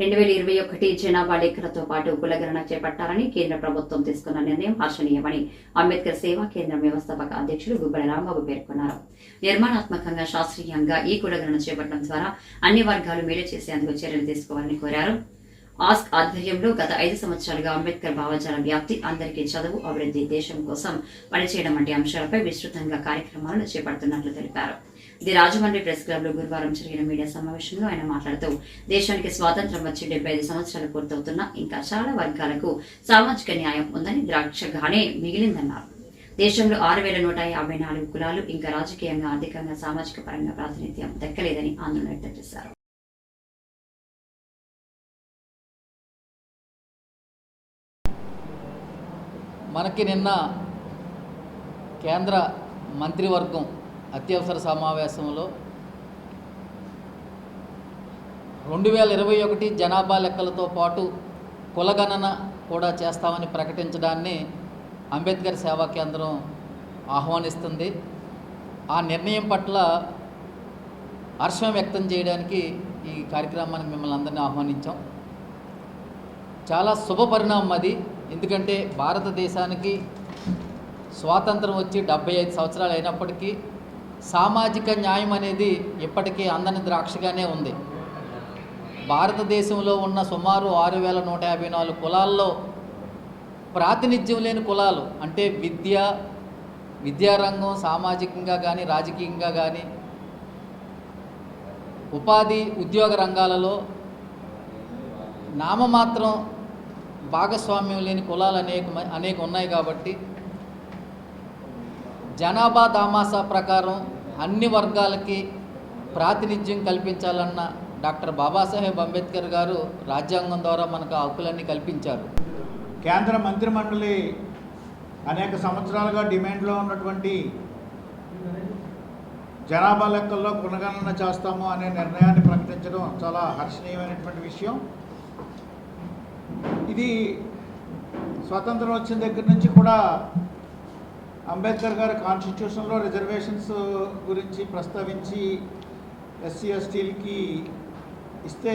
రెండు వేల ఇరవై ఒకటి జనాభా లెక్కలతో పాటు కులగణన చేపట్టాలని కేంద్ర ప్రభుత్వం తీసుకున్న నిర్ణయం హర్షణీయమని అంబేద్కర్ సేవా కేంద్రం వ్యవస్థాపక అధ్యక్షుడు గుబ్బల రాంబాబు పేర్కొన్నారు. నిర్మాణాత్మకంగా శాస్త్రీయంగా ఈ కులగణన చేపట్టడం ద్వారా అన్ని వర్గాలు మేలు చేసేందుకు చర్యలు తీసుకోవాలని కోరారు. ఆస్క్ ఆధ్వర్యంలో గత ఐదు సంవత్సరాలుగా అంబేద్కర్ భావజాల వ్యాప్తి అందరికీ చదువు అభివృద్ధి దేశం కోసం పనిచేయడం వంటి అంశాలపై విస్తృతంగా కార్యక్రమాలను చేపడుతున్నట్లు తెలిపారు. ది రాజమండ్రి ప్రెస్ క్లబ్లో గురువారం జరిగిన మీడియా సమావేశంలో ఆయన మాట్లాడుతూ దేశానికి స్వాతంత్రం వచ్చి డెబ్బై ఐదు సంవత్సరాలు పూర్తవుతున్నా ఇంకా చాలా వర్గాలకు సామాజిక న్యాయం ఉందని ద్రాక్షగానే మిగిలిందన్నారు. దేశంలో ఆరు వేల నూట యాభై నాలుగు కులాలు ఇంకా రాజకీయంగా ఆర్థికంగా సామాజిక పరంగా ప్రాతినిధ్యం దక్కలేదని ఆందోళన వ్యక్తం చేశారు. మనకి నిన్న కేంద్ర మంత్రివర్గం అత్యవసర సమావేశంలో రెండు వేల ఇరవై ఒకటి జనాభా లెక్కలతో పాటు కులగణన కూడా చేస్తామని ప్రకటించడాన్ని అంబేద్కర్ సేవా కేంద్రం ఆహ్వానిస్తుంది. ఆ నిర్ణయం పట్ల హర్షం వ్యక్తం చేయడానికి ఈ కార్యక్రమానికి మిమ్మల్ని అందరినీ ఆహ్వానించాం. చాలా శుభ పరిణామం అది. ఎందుకంటే భారతదేశానికి స్వాతంత్రం వచ్చి డెబ్బై ఐదు సంవత్సరాలు అయినప్పటికీ సామాజిక న్యాయం అనేది ఇప్పటికీ అందని ద్రాక్షగానే ఉంది. భారతదేశంలో ఉన్న సుమారు ఆరు వేల నూట యాభై నాలుగు కులాల్లో ప్రాతినిధ్యం లేని కులాలు అంటే విద్య విద్యారంగం సామాజికంగా కానీ రాజకీయంగా కానీ ఉపాధి ఉద్యోగ రంగాలలో నామమాత్రం భాగస్వామ్యం లేని కులాలు అనేక అనేక ఉన్నాయి కాబట్టి జనాభా దామాసా ప్రకారం అన్ని వర్గాలకి ప్రాతినిధ్యం కల్పించాలన్న డాక్టర్ బాబాసాహెబ్ అంబేద్కర్ గారు రాజ్యాంగం ద్వారా మనకు హక్కులన్నీ కల్పించారు. కేంద్ర మంత్రిమండలి అనేక సంవత్సరాలుగా డిమాండ్లో ఉన్నటువంటి జనాభా లెక్కల్లో గుణగణన చేస్తాము అనే నిర్ణయాన్ని ప్రకటించడం చాలా హర్షణీయమైనటువంటి విషయం. ఇది స్వాతంత్రం వచ్చిన దగ్గర నుంచి కూడా అంబేద్కర్ గారు కాన్స్టిట్యూషన్లో రిజర్వేషన్స్ గురించి ప్రస్తావించి ఎస్సీ ఎస్టీలకి ఇస్తే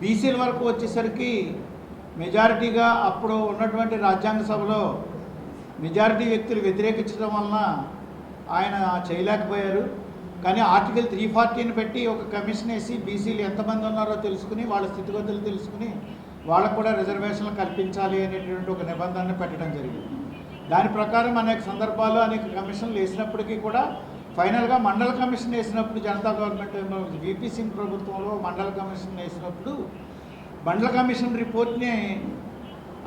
బీసీల వరకు వచ్చేసరికి మెజారిటీగా అప్పుడు ఉన్నటువంటి రాజ్యాంగ సభలో మెజారిటీ వ్యక్తులు వ్యతిరేకించడం వలన ఆయన చేయలేకపోయారు. కానీ ఆర్టికల్ త్రీ ఫార్టీని పెట్టి ఒక కమిషన్ వేసి బీసీలు ఎంతమంది ఉన్నారో తెలుసుకుని వాళ్ళ స్థితిగతులు తెలుసుకుని వాళ్ళకు కూడా రిజర్వేషన్లు కల్పించాలి అనేటువంటి ఒక నిబంధనను పెట్టడం జరిగింది. దాని ప్రకారం అనేక సందర్భాల్లో అనేక కమిషన్లు వేసినప్పటికీ కూడా ఫైనల్గా మండల కమిషన్ వేసినప్పుడు జనతా గవర్నమెంట్ విపి సింగ్ ప్రభుత్వంలో మండల కమిషన్ వేసినప్పుడు మండల కమిషన్ రిపోర్ట్ని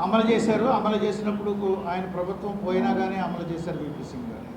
అమలు చేశారు. అమలు చేసినప్పుడు ఆయన ప్రభుత్వం పోయినా కానీ అమలు చేశారు బీపీ సింగ్ గారు.